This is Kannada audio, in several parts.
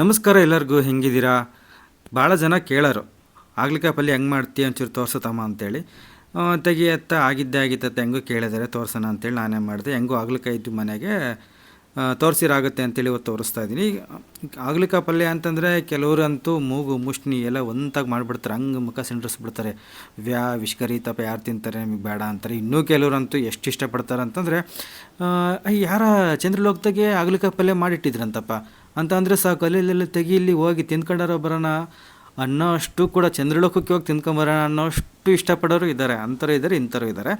ನಮಸ್ಕಾರ ಎಲ್ಲರಿಗೂ, ಹೆಂಗಿದ್ದೀರಾ? ಭಾಳ ಜನ ಕೇಳೋರು ಆಗ್ಲಿಕಾಯಿ ಪಲ್ಯ ಹೆಂಗೆ ಮಾಡ್ತೀಯ ಒಂಚೂರು ತೋರ್ಸತಮ್ಮ ಅಂತೇಳಿ. ತೆಗಿ ತೆಗಿಯತ್ತ ಆಗಿದ್ದೆ ಆಗಿತ್ತ ಹೆಂಗೂ ಕೇಳಿದರೆ, ತೋರ್ಸೋಣ ಅಂತೇಳಿ ನಾನೇ ಮಾಡಿದೆ. ಹೆಂಗೂ ಆಗ್ಲಿಕಾಯಿ ಇದ್ದು ಮನೆಗೆ ತೋರಿಸಿರಾಗುತ್ತೆ ಅಂತೇಳಿ ಇವತ್ತು ತೋರಿಸ್ತಾ ಇದ್ದೀನಿ. ಆಗ್ಲಿಕಾಯಿ ಪಲ್ಯ ಅಂತಂದರೆ ಕೆಲವರಂತೂ ಮೂಗು, ಮುಷ್ಣಿ ಎಲ್ಲ ಒಂತಾಗಿ ಮಾಡಿಬಿಡ್ತಾರೆ, ಹಂಗೆ ಮುಖ ಸಿಂಡ್ರಿಸ್ಬಿಡ್ತಾರೆ. ವ್ಯಾ ವಿಷ್ಕರಿ ತಪ್ಪ ಯಾರು ತಿಂತಾರೆ ನಿಮಗೆ ಬೇಡ ಅಂತಾರೆ. ಇನ್ನೂ ಕೆಲವರಂತೂ ಎಷ್ಟು ಇಷ್ಟಪಡ್ತಾರೆ ಅಂತಂದರೆ ಯಾರ ಚಂದ್ರಲೋಕದಾಗೆ ಆಗ್ಲಿಕಾಯಿ ಪಲ್ಯ ಮಾಡಿಟ್ಟಿದ್ರಂತಪ್ಪ? ಅಂತ ಅಂದರೆ ಸಾಕು ಅಲ್ಲಿ ತೆಗಿ ಇಲ್ಲಿ ಹೋಗಿ ತಿಂದ್ಕೊಂಡಾರ ಬರೋಣ ಅನ್ನೋ ಅಷ್ಟು ಕೂಡ ಚಂದ್ರಲೋಕಕ್ಕೆ ಹೋಗಿ ತಿಂದ್ಕೊಂಬರೋಣ ಅನ್ನೋ ಅಷ್ಟು ಇಷ್ಟಪಡೋರು ಇದ್ದಾರೆ. ಅಂಥವ್ರು ಇದ್ದಾರೆ, ಇಂಥವ್ರು ಇದ್ದಾರೆ.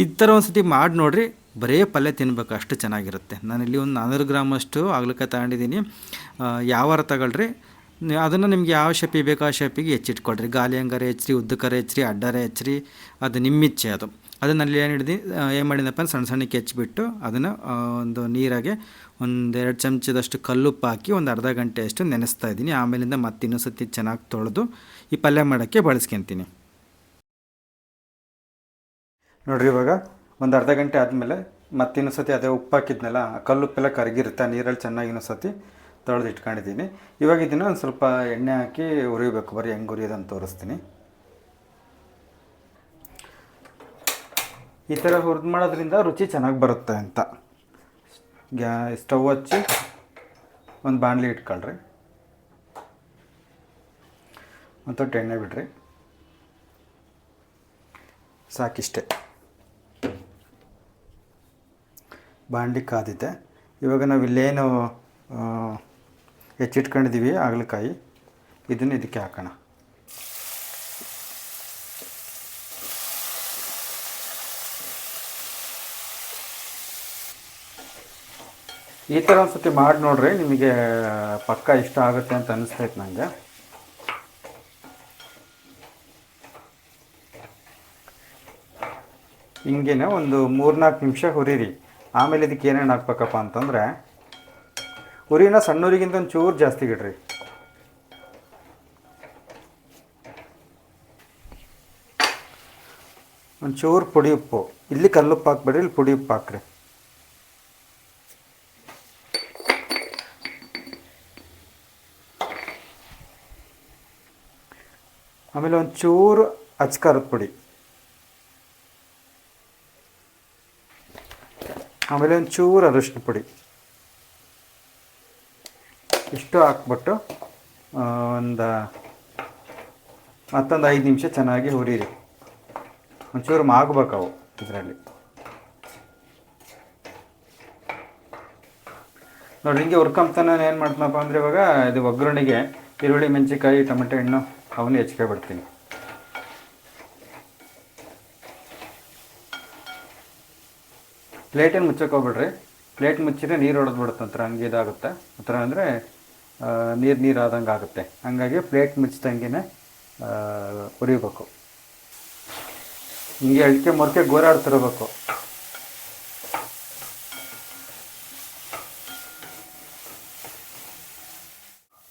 ಈ ಥರ ಒಂದು ಸತಿ ಮಾಡಿ ನೋಡಿರಿ, ಬರೇ ಪಲ್ಯ ತಿನ್ಬೇಕು, ಅಷ್ಟು ಚೆನ್ನಾಗಿರುತ್ತೆ. ನಾನಿಲ್ಲಿ ಒಂದು ನಾನ್ನೂರು ಗ್ರಾಮಷ್ಟು ಆಗ್ಲಿಕ್ಕೆ ತಗೊಂಡಿದ್ದೀನಿ. ಯಾವಾರ ಯಾವ ವಾರ ತಗೊಳ್ರಿ. ಅದನ್ನು ನಿಮ್ಗೆ ಯಾವ ಶೇಪಿಗೆ ಬೇಕೋ ಆ ಶೇಪಿಗೆ ಹೆಚ್ಚಿಟ್ಕೊಳ್ರಿ. ಗಾಲಿ ಹಂಗಾರೆ ಹೆಚ್ಚರಿ ಉದ್ದಕರೆ ಹೆಚ್ಚರಿ, ಅಡ್ಡಾರೆ ಹೆಚ್ಚರಿ, ಅದು ನಿಮ್ಮಿಚ್ಛೆ ಅದು. ಅದನ್ನ ಅಲ್ಲಿ ಏನು ಹಿಡ್ದು ಏನು ಮಾಡಿದಪ್ಪ ಅಂದ್ರೆ ಸಣ್ಣ ಸಣ್ಣಕ್ಕೆ ಹೆಚ್ಚಿಬಿಟ್ಟು ಅದನ್ನು ಒಂದು ನೀರಾಗೆ ಒಂದು ಎರಡು ಚಮಚದಷ್ಟು ಕಲ್ಲುಪ್ಪು ಹಾಕಿ ಒಂದು ಅರ್ಧ ಗಂಟೆ ಅಷ್ಟು ನೆನೆಸ್ತಾ ಇದ್ದೀನಿ. ಆಮೇಲಿಂದ ಮತ್ತೆ ಇನ್ನೊಂದು ಸತಿ ಚೆನ್ನಾಗಿ ತೊಳೆದು ಈ ಪಲ್ಯ ಮಾಡೋಕ್ಕೆ ಬಳಸ್ಕೊತೀನಿ. ನೋಡ್ರಿ ಇವಾಗ ಒಂದು ಅರ್ಧ ಗಂಟೆ ಆದಮೇಲೆ ಮತ್ತೆ ಇನ್ನೊಂದು ಸತಿ ಅದೇ ಉಪ್ಪು ಹಾಕಿದ್ನಲ್ಲ ಕಲ್ಲುಪ್ಪೆಲ್ಲ ಕರಗಿರುತ್ತೆ ನೀರಲ್ಲಿ ಚೆನ್ನಾಗಿ ಇನ್ನೊಂದು ಸತಿ ತೊಳೆದು ಇಟ್ಕೊಂಡಿದ್ದೀನಿ ಇವಾಗ ಇದನ್ನು ಒಂದು ಸ್ವಲ್ಪ ಎಣ್ಣೆ ಹಾಕಿ ಉರಿಬೇಕು ಬರೀ ಹೆಂಗೆ ಉರಿಯೋದಂತ ತೋರಿಸ್ತೀನಿ. ಈ ಥರ ಹುರಿದು ಮಾಡೋದ್ರಿಂದ ರುಚಿ ಚೆನ್ನಾಗಿ ಬರುತ್ತೆ ಅಂತ. ಗ್ಯಾ, ಸ್ಟವ್ ಹಚ್ಚಿ ಒಂದು ಬಾಣಲಿ ಇಟ್ಕೊಳ್ರಿ. ಮತ್ತು ಎಣ್ಣೆ ಬಿಡ್ರಿ. ಸಾಕಿಷ್ಟೆ. ಬಾಂಡ್ಲಿ ಕಾದಿದೆ. ಇವಾಗ ನಾವು ಇಲ್ಲೇನು ಹೆಚ್ಚಿಟ್ಕೊಂಡಿದ್ದೀವಿ ಹಾಗಲಕಾಯಿ ಇದನ್ನು ಇದಕ್ಕೆ ಹಾಕೋಣ. ಈ ಥರ ಒಂದು ಸತಿ ಮಾಡಿ ನೋಡ್ರಿ, ನಿಮಗೆ ಪಕ್ಕ ಇಷ್ಟ ಆಗುತ್ತೆ ಅಂತ ಅನಿಸ್ತೈತೆ ನನಗೆ ಹಿಂಗೇನೆ ಒಂದು ಮೂರ್ನಾಲ್ಕು ನಿಮಿಷ ಹುರಿರಿ. ಆಮೇಲೆ ಇದಕ್ಕೆ ಏನೇನು ಹಾಕ್ಬೇಕಪ್ಪ ಅಂತಂದರೆ, ಹುರಿನ ಸಣ್ಣೂರಿಗಿಂತ ಒಂದು ಚೂರು ಜಾಸ್ತಿ ಇಡ್ರಿ. ಒಂದು ಚೂರು ಪುಡಿ ಉಪ್ಪು. ಇಲ್ಲಿ ಕಲ್ಲುಪ್ಪು ಹಾಕ್ಬೇಡ್ರಿ, ಇಲ್ಲಿ ಪುಡಿ ಉಪ್ಪು ಹಾಕ್ರಿ. ಆಮೇಲೆ ಒಂದು ಚೂರು ಅಚ್ಕಾರದ ಪುಡಿ. ಆಮೇಲೆ ಒಂದು ಚೂರು ಪುಡಿ. ಇಷ್ಟು ಹಾಕ್ಬಿಟ್ಟು ಒಂದು ಮತ್ತೊಂದು ಐದು ನಿಮಿಷ ಚೆನ್ನಾಗಿ ಹುರಿರಿ. ಒಂಚೂರು ಮಾಗ್ಬೇಕು ಅವು ಇದರಲ್ಲಿ. ನೋಡಿ, ಹಿಂಗೆ ಹುರ್ಕೊಂತಾನೆ ಏನು ಮಾಡ್ತೀನಪ್ಪ ಅಂದರೆ ಇವಾಗ, ಇದು ಒಗ್ಗರಣೆಗೆ, ಈರುಳ್ಳಿ, ಮೆಣಸಿನ್ಕಾಯಿ, ಟೊಮೆಟೊ ಹಣ್ಣು ಅವನ್ನ ಹೆಚ್ಕೊಬಿಡ್ತೀನಿ ಬಿಡ್ತೀನಿ ಪ್ಲೇಟನ್ನು ಮುಚ್ಚಕ್ಕೆ ಹೋಗ್ಬಿಡ್ರಿ. ಪ್ಲೇಟ್ ಮುಚ್ಚಿದ್ರೆ ನೀರು ಹೊಡೆದು ಬಿಡುತ್ತೆ, ಒಂಥರ ಹಂಗೆ ಇದಾಗುತ್ತೆ. ಒಂಥರ ಅಂದರೆ ನೀರು ನೀರು ಆದಂಗೆ ಆಗುತ್ತೆ. ಹಂಗಾಗಿ ಪ್ಲೇಟ್ ಮುಚ್ಚಿದಂಗೆ ಉರಿಬೇಕು. ಹಿಂಗೆ ಅಡಿಕೆ ಮೊರಕೆ ಗೋರಾಡ್ತಿರಬೇಕು.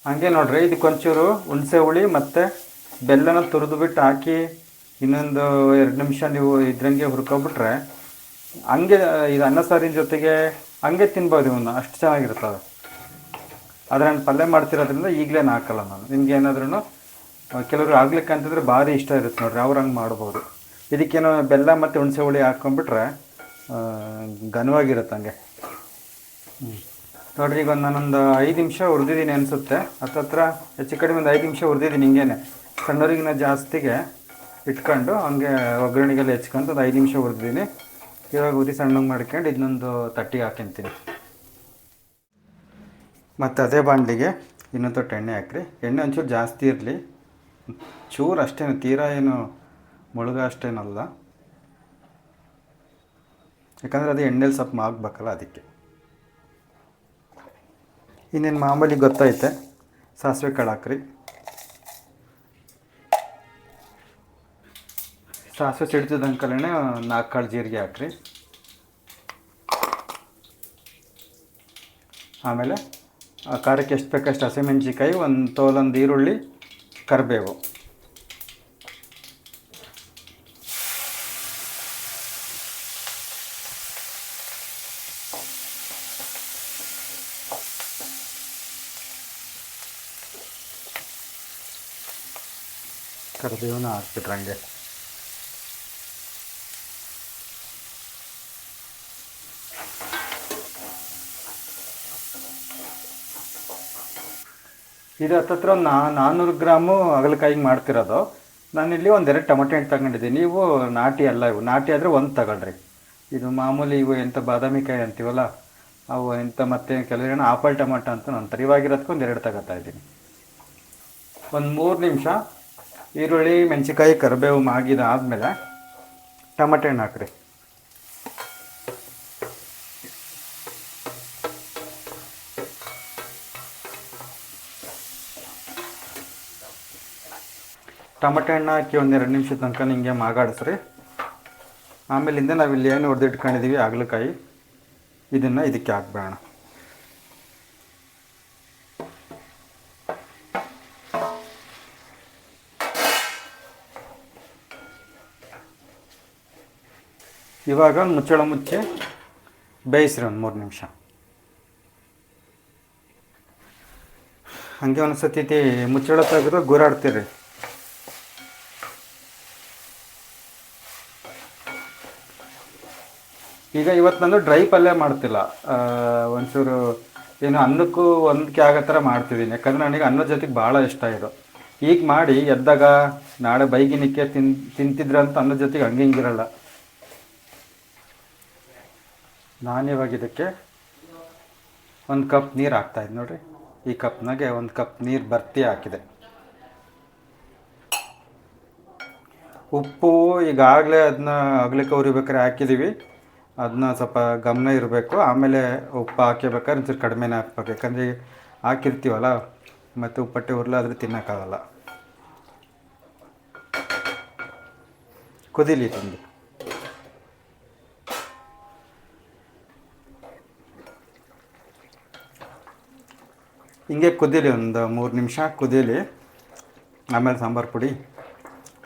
ಹಂಗೆ ನೋಡ್ರಿ ಇದಕ್ಕೊಂಚೂರು ಹುಣಸೆ ಹುಳಿ ಮತ್ತು ಬೆಲ್ಲನ ತುರಿದು ಬಿಟ್ಟು ಹಾಕಿ ಇನ್ನೊಂದು ಎರಡು ನಿಮಿಷ ನೀವು ಇದ್ರಂಗೆ ಹುರ್ಕೊಬಿಟ್ರೆ ಹಂಗೆ, ಇದು ಅನ್ನ ಸಾರಿನ ಜೊತೆಗೆ ಹಂಗೆ ತಿನ್ಬೋದು ಇವನ್ನ ಅಷ್ಟು ಚೆನ್ನಾಗಿರುತ್ತೆ ಅದು ಆದರೆ ನಾನು ಪಲ್ಯ ಮಾಡ್ತಿರೋದ್ರಿಂದ ಈಗಲೇ ಹಾಕಲ್ಲ ನಾನು. ನಿಮ್ಗೆ ಏನಾದ್ರೂ ಕೆಲವರು ಆಗ್ಲಿಕ್ಕೆ ಅಂತಂದರೆ ಭಾರಿ ಇಷ್ಟ ಇರುತ್ತೆ ನೋಡ್ರಿ, ಅವ್ರು ಹಂಗೆ ಮಾಡ್ಬೋದು. ಇದಕ್ಕೇನೋ ಬೆಲ್ಲ ಮತ್ತು ಹುಣಸೆ ಹುಳಿ ಹಾಕ್ಕೊಂಬಿಟ್ರೆ ಘನವಾಗಿರುತ್ತೆ ಹಂಗೆ. ಹ್ಮ್. ನೋಡ್ರಿ, ಈಗ ಒಂದು ನಾನೊಂದು ಐದು ನಿಮಿಷ ಹುರಿದಿದ್ದೀನಿ ಅನಿಸುತ್ತೆ. ಹತ್ತತ್ರ ಹೆಚ್ಚು ಕಡಿಮೆ ಒಂದು ಐದು ನಿಮಿಷ ಹುರಿದಿದ್ದೀನಿ ಹಿಂಗೇನೆ. ಸಣ್ಣವ್ರಿಗಿನ ಜಾಸ್ತಿಗೆ ಇಟ್ಕೊಂಡು ಹಂಗೆ ಒಗ್ಗರಣೆಗೆಲ್ಲ ಹೆಚ್ಕೊಂಡು ಒಂದು ಐದು ನಿಮಿಷ ಹುರಿದಿದ್ದೀನಿ ಇವಾಗ ಉರಿ ಸಣ್ಣಗೆ ಮಾಡ್ಕೊಂಡು ಇದನ್ನೊಂದು ತಟ್ಟಿಗೆ ಹಾಕ್ಯಂತೀನಿ ಮತ್ತು ಅದೇ ಬಾಣಲಿಗೆ ಇನ್ನೊಂದು ತೊಟ್ಟು ಎಣ್ಣೆ ಹಾಕ್ರಿ. ಎಣ್ಣೆ ಒಂಚೂರು ಜಾಸ್ತಿ ಇರಲಿ. ಚೂರು ಅಷ್ಟೇನು, ತೀರಾ ಏನು ಮುಳುಗ ಅಷ್ಟೇನಲ್ಲ. ಯಾಕಂದರೆ ಅದು ಎಣ್ಣೆಲಿ ಸ್ವಲ್ಪ ಮಾಗ್ಬೇಕಲ್ಲ ಅದಕ್ಕೆ. ಇನ್ನೇನು ಮಾಮೂಲಿ ಗೊತ್ತೈತೆ. ಸಾಸಿವೆ ಕಾಳು ಹಾಕ್ರಿ. ಸಾಸಿವೆ ಸಿಡ್ತಿದ್ದಂಕಲೇ ನಾಲ್ಕು ಕಾಳು ಜೀರಿಗೆ ಹಾಕ್ರಿ. ಆಮೇಲೆ, ಆ ಖಾರಕ್ಕೆ ಎಷ್ಟು ಬೇಕಷ್ಟು ಹಸಿಮೆಣ್ಸಿಕಾಯಿ ಒಂದು ತೋಲೊಂದು ಈರುಳ್ಳಿ, ಕರಿಬೇವು. ಕರಿಬೇವನ್ನ ಹಾಕ್ಬಿಟ್ರೆ ಹಂಗೆ. ಇದು ಹತ್ತತ್ರ ಒಂದು ನಾ ನಾನ್ನೂರು ಗ್ರಾಮು ಅಗಲಕಾಯಿಗೆ ಮಾಡ್ತಿರೋದು. ನಾನಿಲ್ಲಿ ಒಂದೆರಡು ಟೊಮೆಟೊ ಹಣ್ಣು ತಗೊಂಡಿದ್ದೀನಿ. ನೀವು ನಾಟಿ ಅಲ್ಲ ಇವು. ನಾಟಿ ಆದರೆ ಒಂದು ತಗೊಳ್ರಿ. ಇದು ಮಾಮೂಲಿ ಇವು ಎಂಥ ಬಾದಾಮಿ ಕಾಯಿ ಅಂತೀವಲ್ಲ, ಅವು ಎಂಥ ಮತ್ತೆ ಕೆಲವು ಜನ ಆಪಲ್ ಟೊಮೆಟೊ ಅಂತ ನಾನು ಇವಾಗಿರೋದಕ್ಕೆ ಒಂದು ಎರಡು ತಗೋತಾ ಇದ್ದೀನಿ. ಒಂದು ಮೂರು ನಿಮಿಷ. ಈರುಳ್ಳಿ, ಮೆಣಸಿನ್ಕಾಯಿ, ಕರಿಬೇವು ಮಾಗಿದ ಆದಮೇಲೆ ಟಮಟೆ ಹಣ್ಣು ಹಾಕ್ರಿ. ಟಮಟೆ ಹಣ್ಣು ಹಾಕಿ ಒಂದೆರಡು ನಿಮಿಷ ತನಕ ನಿಮಗೆ ಮಾಗಾಡಿಸ್ರಿ. ಆಮೇಲಿಂದ ನಾವಿಲ್ಲಿ ಏನು ಹೊಡೆದಿಟ್ಕೊಂಡಿದ್ದೀವಿ ಹಾಗಲಕಾಯಿ. ಇದನ್ನು ಇದಕ್ಕೆ ಹಾಕ್ಬೇಡ ಇವಾಗ ಮುಚ್ಚಳ ಮುಚ್ಚಿ ಬೇಯಿಸ್ರಿ ಒಂದು ಮೂರು ನಿಮಿಷ. ಹಂಗೆ ಒಂದು ಸತಿ ಮುಚ್ಚಳ ತೆಗೆದು ಗುರಾಡ್ತೀರಿ. ಈಗ ಇವತ್ತು ನಾನು ಡ್ರೈ ಪಲ್ಯ ಮಾಡ್ತಿಲ್ಲ. ಒಂಚೂರು ಏನು ಅನ್ನಕ್ಕೂ ಒಂದಕ್ಕೆ ಆಗೋ ಥರ ಮಾಡ್ತಿದ್ದೀನಿ ಯಾಕಂದರೆ ನನಗೆ ಅನ್ನದ ಜೊತೆಗೆ ಭಾಳ ಇಷ್ಟ ಇದು. ಈಗ ಮಾಡಿ ಎದ್ದಾಗ ನಾಳೆ ಬೈಗಿನಿಕ್ಕೆ ತಿನ್, ತಿಂತಿದ್ರಂತ ಅನ್ನದ ಜೊತೆಗೆ ಹಂಗೆ ಹಿಂಗಿರಲ್ಲ. ನಾನಿವಾಗ ಇದಕ್ಕೆ ಒಂದು ಕಪ್ ನೀರು ಹಾಕ್ತಾಯಿದ್ದೆ ನೋಡಿರಿ. ಈ ಕಪ್ನಾಗೆ ಒಂದು ಕಪ್ ನೀರು ಬರ್ತಿ ಹಾಕಿದೆ. ಉಪ್ಪು ಈಗಾಗಲೇ ಅದನ್ನ ಅಗ್ಲಿಕ್ಕೆ ಉರಿಬೇಕಾದ್ರೆ ಹಾಕಿದ್ದೀವಿ ಅದನ್ನ ಸ್ವಲ್ಪ ಗಮನ ಇರಬೇಕು. ಆಮೇಲೆ ಉಪ್ಪು ಹಾಕಿಬೇಕಾದ್ರೆ ಒಂಚೂರು ಕಡಿಮೆನೇ ಹಾಕ್ಬೇಕು. ಯಾಕಂದರೆ ಹಾಕಿರ್ತೀವಲ್ಲ, ಮತ್ತು ಉಪ್ಪಟ್ಟೆ ಉರ್ಲಾದ್ರೆ ತಿನ್ನೋಕ್ಕಾಗಲ್ಲ. ಕುದೀಲಿ ತಂದು. ಹಿಂಗೆ ಕುದೀಲಿ ಒಂದು ಮೂರು ನಿಮಿಷ ಕುದೀಲಿ ಆಮೇಲೆ ಸಾಂಬಾರು ಪುಡಿ,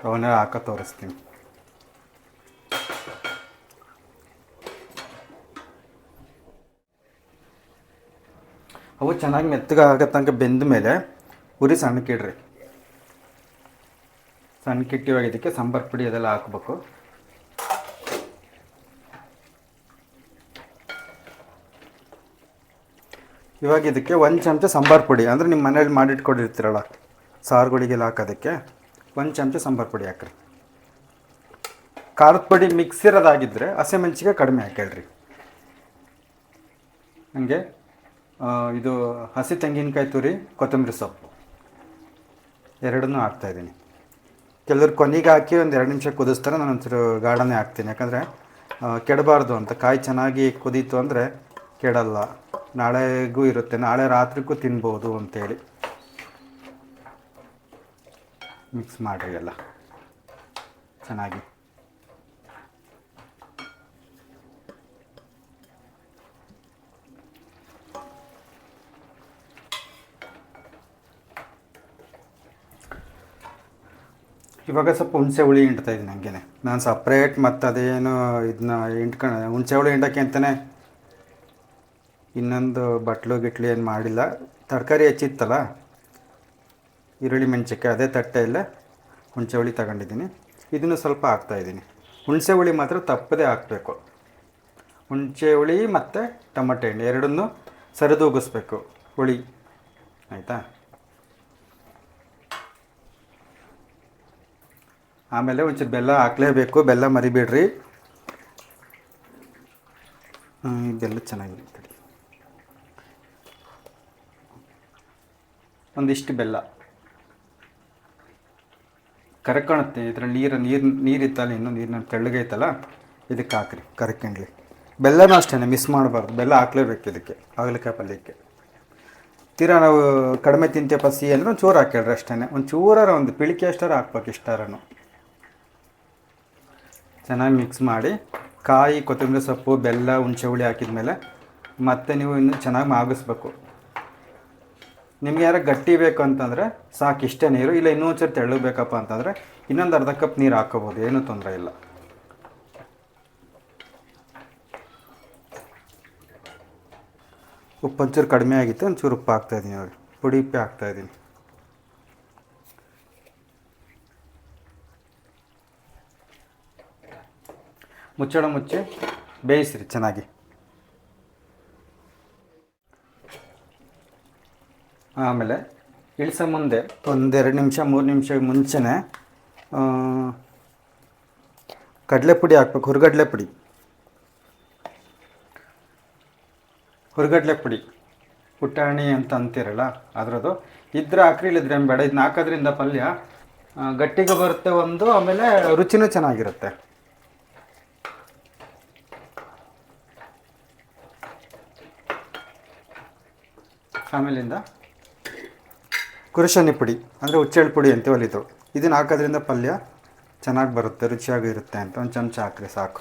ಅವನ್ನೆಲ್ಲ ಹಾಕೋ ತೋರಿಸ್ತೀನಿ. ಅವು ಚೆನ್ನಾಗಿ ಮೆತ್ತಗೆ ಆಗೋ ಬೆಂದ ಮೇಲೆ ಉರಿ ಸಣ್ಣಕ್ಕಿಡ್ರಿ. ಸಣ್ಣಕ್ಕಿಟ್ಟಿವಾಗ ಇದಕ್ಕೆ ಸಾಂಬಾರು ಪುಡಿ ಅದೆಲ್ಲ ಹಾಕ್ಬೇಕು. ಇವಾಗ ಇದಕ್ಕೆ ಒಂದು ಚಮಚ ಸಾಂಬಾರು ಪುಡಿ, ಅಂದರೆ ನಿಮ್ಮ ಮನೇಲಿ ಮಾಡಿಟ್ಕೊಂಡಿರ್ತೀರಲ್ಲ ಸಾರುಗಳಿಗೆಲ್ಲ ಹಾಕೋದಕ್ಕೆ ಒಂದು ಚಮಚ ಸಾಂಬಾರು ಪುಡಿ ಹಾಕ್ರಿ. ಖಾರದ ಪುಡಿ ಮಿಕ್ಸ್ ಇರೋದಾಗಿದ್ದರೆ ಹಸಿಮೆಣ್ಸಿಗೆ ಕಡಿಮೆ ಹಾಕೇಳ್ರಿ ನನಗೆ ಇದು ಹಸಿ ತೆಂಗಿನಕಾಯಿ ತುರಿ, ಕೊತ್ತಂಬರಿ ಸೊಪ್ಪು, ಎರಡನ್ನೂ ಹಾಕ್ತಾಯಿದ್ದೀನಿ ಕೆಲವರು ಕೊನೆಗೆ ಹಾಕಿ ಒಂದು ಎರಡು ನಿಮಿಷ ಕುದಿಸ್ತಾರೆ, ನಾನು ಒಂಚೂರು ಗಾರ್ಡನೇ ಹಾಕ್ತೀನಿ. ಯಾಕಂದರೆ ಕೆಡಬಾರ್ದು ಅಂತ, ಕಾಯಿ ಚೆನ್ನಾಗಿ ಕುದೀತು ಅಂದರೆ ಕೆಡಲ್ಲ. ನಾಳೆಗೂ ಇರುತ್ತೆ. ನಾಳೆ ರಾತ್ರಿಗೂ ತಿನ್ಬೋದು ಅಂತೇಳಿ. ಮಿಕ್ಸ್ ಮಾಡಿರಿ ಎಲ್ಲ. ಚೆನ್ನಾಗಿ. ಇವಾಗ ಸ್ವಲ್ಪ ಹುಣಸೆ ಹುಳಿ ಹಿಂಡ್ತಾ ಇದ್ದೀನಿ ನಾನು ಸಪ್ರೇಟ್ ಮತ್ತು ಅದೇನು ಇದನ್ನ ಹಿಂಡ್ಕೊಂಡು ಹುಣಸೆ ಹುಳಿ ಹಿಂಡಕ್ಕೆ ಅಂತಲೇ ಇನ್ನೊಂದು ಬಟ್ಲು ಗಿಟ್ಲು ಏನು ಮಾಡಿಲ್ಲ. ತರಕಾರಿ ಹೆಚ್ಚಿತ್ತಲ್ಲ? ಈರುಳ್ಳಿ ಮೆಣಸಿನ್ಕಾಯಿ, ಅದೇ ಇಲ್ಲ. ಹುಣಸೆ ಹುಳಿ ತಗೊಂಡಿದ್ದೀನಿ. ಇದನ್ನು ಸ್ವಲ್ಪ ಹಾಕ್ತಾಯಿದ್ದೀನಿ ಹುಣಸೆ ಹುಳಿ ಮಾತ್ರ ತಪ್ಪದೇ ಹಾಕಬೇಕು. ಹುಣಸೆ ಹುಳಿ ಮತ್ತು ಟೊಮಟೆ ಹಣ್ಣು ಎರಡನ್ನೂ ಸರಿದೂಗಿಸ್ಬೇಕು. ಹುಳಿ. ಆಯಿತಾ? ಆಮೇಲೆ ಒಂಚೂರು ಬೆಲ್ಲ ಹಾಕ್ಲೇಬೇಕು. ಬೆಲ್ಲ ಮರಿಬೇಡ್ರಿ. ಬೆಲ್ಲ ಚೆನ್ನಾಗಿದೆ ಒಂದಿಷ್ಟು ಬೆಲ್ಲ. ಕರ್ಕೊಳುತ್ತೆ, ಇದ್ರಲ್ಲಿ ನೀರು ನೀರು, ನೀರಿತ್ತಲ್ಲ, ಇನ್ನೂ ನೀರಿನ ತೆಳ್ಳಗೈತಲ್ಲ, ಇದಕ್ಕೆ ಹಾಕ್ರಿ, ಕರ್ಕೊಂಡ್ಲಿ. ಬೆಲ್ಲನೂ ಅಷ್ಟೇ ಮಿಸ್ ಮಾಡಬಾರ್ದು. ಬೆಲ್ಲ ಹಾಕ್ಲೇಬೇಕು ಇದಕ್ಕೆ, ಹಾಗಲಕಾಯಿ ಪಲ್ಯಕ್ಕೆ. ತೀರಾ ನಾವು ಕಡಿಮೆ ತಿಂತೆ ಪಸಿ ಅಂದ್ರೆ ಒಂದು ಚೂರು ಹಾಕ್ಯಾಳ್ರಿ ಅಷ್ಟೇ ಒಂದು ಚೂರಾರ ಒಂದು ಪಿಳಿಕೆ ಅಷ್ಟಾರ ಹಾಕ್ಬೇಕು ಇಷ್ಟಾರನು. ಚೆನ್ನಾಗಿ ಮಿಕ್ಸ್ ಮಾಡಿ, ಕಾಯಿ, ಕೊತ್ತಂಬರಿ ಸೊಪ್ಪು, ಬೆಲ್ಲ, ಹುಣ್ಸೆ ಹುಳಿ ಹಾಕಿದ್ಮೇಲೆ ಮತ್ತೆ ನೀವು ಇನ್ನು ಚೆನ್ನಾಗಿ ಮಾಗಿಸ್ಬೇಕು. ನಿಮ್ಗೆ ಯಾರು ಗಟ್ಟಿ ಬೇಕು ಅಂತಂದರೆ ಸಾಕು, ಇಷ್ಟೇ ನೀರು. ಇಲ್ಲ ಇನ್ನೂ ತೆಳ್ಳಗಬೇಕಪ್ಪ ಅಂತಂದರೆ ಇನ್ನೊಂದು ಅರ್ಧ ಕಪ್ ನೀರು ಹಾಕೋಬೋದು ಏನೂ ತೊಂದರೆ ಇಲ್ಲ. ಉಪ್ಪು ಒಂಚೂರು ಕಡಿಮೆ ಆಗಿತ್ತು, ಒಂಚೂರು ಉಪ್ಪು ಹಾಕ್ತಾಯಿದ್ದೀನಿ ನೋಡಿ. ಪುಡಿ ಉಪ್ಪು ಹಾಕ್ತಾಯಿದ್ದೀನಿ ಮುಚ್ಚಳ ಮುಚ್ಚಿ ಬೇಯಿಸ್ರಿ ಚೆನ್ನಾಗಿ. ಆಮೇಲೆ ಇಳಿಸೋ ಮುಂದೆ ಒಂದೆರಡು ನಿಮಿಷ, ಮೂರು ನಿಮಿಷ ಮುಂಚೆನೇ ಕಡಲೆ ಪುಡಿ ಹಾಕ್ಬೇಕು ಹುರ್ಗಡ್ಲೆ ಪುಡಿ ಹುರ್ಗಡ್ಲೆ ಪುಡಿ ಪುಟಾಣಿ ಅಂತ ಅಂತೀರಲ್ಲ, ಅದರದ್ದು. ಇದ್ರೆ ಹಾಕ್ರಿ ಬೇಡ ಇದನ್ನ ಹಾಕೋದ್ರಿಂದ ಪಲ್ಯ ಗಟ್ಟಿಗೆ ಬರುತ್ತೆ ಒಂದು, ಆಮೇಲೆ ರುಚಿನೂ ಚೆನ್ನಾಗಿರುತ್ತೆ. ಆಮೇಲಿಂದ ಕುರುಶನಿ ಪುಡಿ, ಅಂದರೆ ಹುಚ್ಚೆಳ್ಳು ಪುಡಿ ಅಂತ ಹೊಲಿತು ಇದನ್ನು ಹಾಕೋದ್ರಿಂದ ಪಲ್ಯ ಚೆನ್ನಾಗಿ ಬರುತ್ತೆ ರುಚಿಯಾಗಿರುತ್ತೆ ಅಂತ. ಒಂದು ಚಮಚ ಹಾಕ್ರಿ, ಸಾಕು.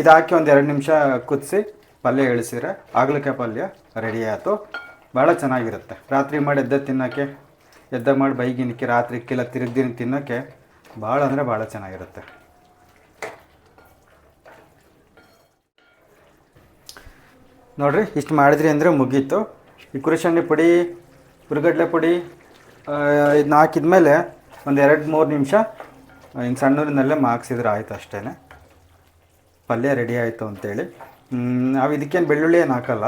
ಇದು ಹಾಕಿ ಒಂದು ಎರಡು ನಿಮಿಷ ಕುದಿಸಿ ಪಲ್ಯ ಇಳಿಸಿದ್ರೆ ಆಗ್ಲಿಕಾಯಿ ಪಲ್ಯ ರೆಡಿ ಆಯಿತು. ಭಾಳ ಚೆನ್ನಾಗಿರುತ್ತೆ. ರಾತ್ರಿ ಮಾಡಿ ಎದ್ದ ತಿನ್ನೋಕ್ಕೆ, ಎದ್ದ ಮಾಡಿ ಬೈಗಿನಕ್ಕೆ, ರಾತ್ರಿ ಕೆಲ ತಿರುಗ್ದಿನ ತಿನ್ನೋಕ್ಕೆ ಭಾಳ ಅಂದರೆ ಭಾಳ ಚೆನ್ನಾಗಿರುತ್ತೆ. ನೋಡ್ರಿ, ಇಷ್ಟು ಮಾಡಿದ್ರಿ ಅಂದರೆ ಮುಗೀತು. ಈ ಕುರುಶಣ್ಣಿ ಪುಡಿ ಹುರುಗಡ್ಲೆ ಪುಡಿ ಇದನ್ನ ಹಾಕಿದ್ಮೇಲೆ ಒಂದು ಎರಡು ಮೂರು ನಿಮಿಷ ಹಿಂಗೆ ಸಣ್ಣೂರಿನಲ್ಲೇ ಮಾಗ್ಸಿದ್ರೆ ಆಯಿತು ಅಷ್ಟೇ ಪಲ್ಯ ರೆಡಿ ಆಯಿತು ಅಂತೇಳಿ. ನಾವು ಇದಕ್ಕೇನು ಬೆಳ್ಳುಳ್ಳಿ ಏನು ಹಾಕಲ್ಲ.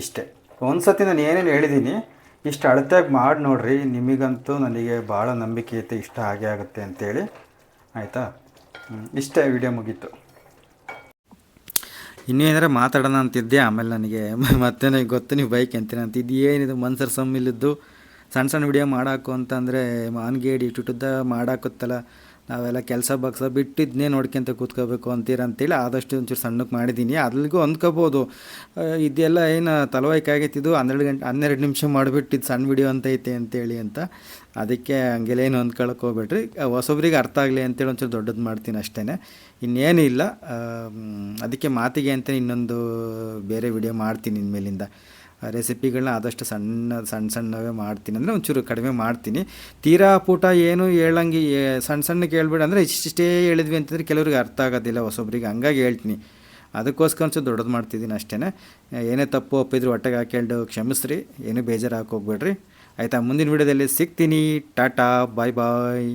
ಇಷ್ಟೇ. ಒಂದು ಸತಿ ನಾನು ಏನೇನು ಹೇಳಿದ್ದೀನಿ ಇಷ್ಟು ಅಳತೆಯಾಗಿ ಮಾಡಿ ನೋಡ್ರಿ, ನಿಮಗಂತೂ ನನಗೆ ಭಾಳ ನಂಬಿಕೆ ಐತೆ, ಇಷ್ಟ ಹಾಗೆ ಆಗುತ್ತೆ ಅಂತೇಳಿ. ಆಯಿತಾ? ಇಷ್ಟೇ ವಿಡಿಯೋ ಮುಗೀತು. ಇನ್ನೂ ಏನಾರ ಮಾತಾಡೋಣ ಅಂತಿದ್ದೆ ಆಮೇಲೆ ನನಗೆ ಮತ್ತೆ ನನಗೆ ಗೊತ್ತು, ನೀವು ಬೈಕ್ ಅಂತೀನಿ ಅಂತ ಇದು ಏನಿದು, ಮನ್ಸರ್ ಸಮ್ಮಿಲಿದ್ದು? ಸಣ್ಣ ಸಣ್ಣ ವಿಡಿಯೋ ಮಾಡಾಕು ಅಂತಂದರೆ, ಮಾನ್ಗೇಡಿ, ಟುಟುದ್ದ ಮಾಡಾಕುತ್ತಲ್ಲ. ನಾವೆಲ್ಲ ಕೆಲಸ ಬಗ್ಸ ಬಿಟ್ಟು ಇದನ್ನೇ ನೋಡ್ಕೊಂತ ಕೂತ್ಕೋಬೇಕು ಅಂತೀರಂತೇಳಿ ಆದಷ್ಟು ಒಂಚೂರು ಸಣ್ಣಕ್ಕೆ ಮಾಡಿದ್ದೀನಿ ಅಲ್ಲಿಗೂ ಅಂದ್ಕೋಬೋದು ಇದೆಲ್ಲ ಏನು ತಲವಾಯ್ಕೆ ಆಗೈತಿದ್ದು ಹನ್ನೆರಡು ಗಂಟೆ, ಹನ್ನೆರಡು ನಿಮಿಷ ಮಾಡಿಬಿಟ್ಟು ಸಣ್ಣ ವಿಡಿಯೋ ಅಂತ ಐತೆ ಅಂತೇಳಿ ಅಂತ. ಅದಕ್ಕೆ ಹಂಗೆಲ್ಲ ಏನು ಅಂದ್ಕೊಳಕ್ಕೆ ಹೋಗ್ಬೇಡ್ರಿ. ಹೊಸೊಬ್ರಿಗೆ ಅರ್ಥ ಆಗಲಿ ಅಂತೇಳಿ ಒಂಚೂರು ದೊಡ್ಡದು ಮಾಡ್ತೀನಿ ಅಷ್ಟೇ ಇನ್ನೇನು ಇಲ್ಲ. ಅದಕ್ಕೆ ಮಾತಿಗೆ ಅಂತ ಇನ್ನೊಂದು ಬೇರೆ ವಿಡಿಯೋ ಮಾಡ್ತೀನಿ ಇನ್ಮೇಲಿಂದ. ರೆಸಿಪಿಗಳನ್ನ ಆದಷ್ಟು ಸಣ್ಣ ಸಣ್ಣ ಸಣ್ಣವೇ ಮಾಡ್ತೀನಿ. ಅಂದರೆ ಒಂಚೂರು ಕಡಿಮೆ ಮಾಡ್ತೀನಿ. ತೀರಾ ಪೂಟ ಏನು ಹೇಳಂಗೆ ಸಣ್ಣ ಸಣ್ಣ ಕೇಳಬೇಡ ಅಂದರೆ ಇಷ್ಟಿಷ್ಟೇ ಹೇಳಿದ್ವಿ ಅಂತಂದರೆ ಕೆಲವ್ರಿಗೆ ಅರ್ಥ ಆಗೋದಿಲ್ಲ ಹೊಸೊಬ್ರಿಗೆ. ಹಂಗಾಗಿ ಹೇಳ್ತೀನಿ. ಅದಕ್ಕೋಸ್ಕರ ಒಂಚೂರು ದೊಡ್ಡದು ಮಾಡ್ತಿದ್ದೀನಿ ಅಷ್ಟೇ ಏನೇ ತಪ್ಪು ಒಪ್ಪಿದ್ರು ಹೊಟ್ಟೆಗೆ ಹಾಕೊಂಡು ಕ್ಷಮಿಸ್ರಿ. ಏನೂ ಬೇಜಾರು ಹಾಕೋಗ್ಬೇಡ್ರಿ ಆಯಿತಾ, ಮುಂದಿನ ವಿಡಿಯೋದಲ್ಲಿ ಸಿಗ್ತೀನಿ. ಟಾಟಾ, ಬಾಯ್ ಬಾಯ್.